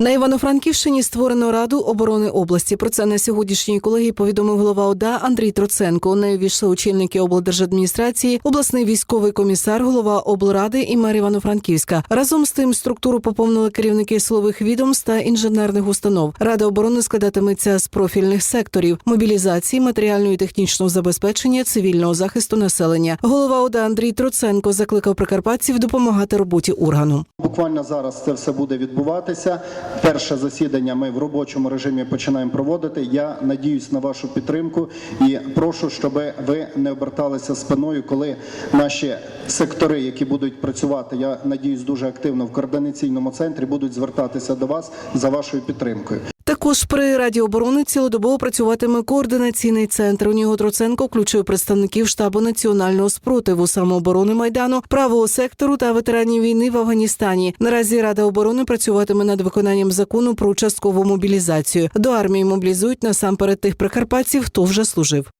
На Івано-Франківщині створено раду оборони області. Про це на сьогоднішній колегії повідомив голова ОДА Андрій Троценко. У неї війшли очільники облдержадміністрації, обласний військовий комісар, голова облради і мер Івано-Франківська. Разом з тим структуру поповнили керівники силових відомств та інженерних установ. Рада оборони складатиметься з профільних секторів мобілізації, матеріального і технічного забезпечення, цивільного захисту населення. Голова ОДА Андрій Троценко закликав прикарпатців допомагати роботі органу. Буквально зараз це все буде відбуватися. Перше засідання ми в робочому режимі починаємо проводити. Я надіюсь на вашу підтримку і прошу, щоб ви не оберталися спиною, коли наші сектори, які будуть працювати, я надіюсь, дуже активно в координаційному центрі, будуть звертатися до вас за вашою підтримкою. Також при Раді оборони цілодобово працюватиме координаційний центр. У нього Троценко включує представників штабу національного спротиву, самооборони майдану, правого сектору та ветеранів війни в Афганістані. Наразі Рада оборони працюватиме над виконанням закону про часткову мобілізацію. До армії мобілізують насамперед тих прикарпатців, хто вже служив.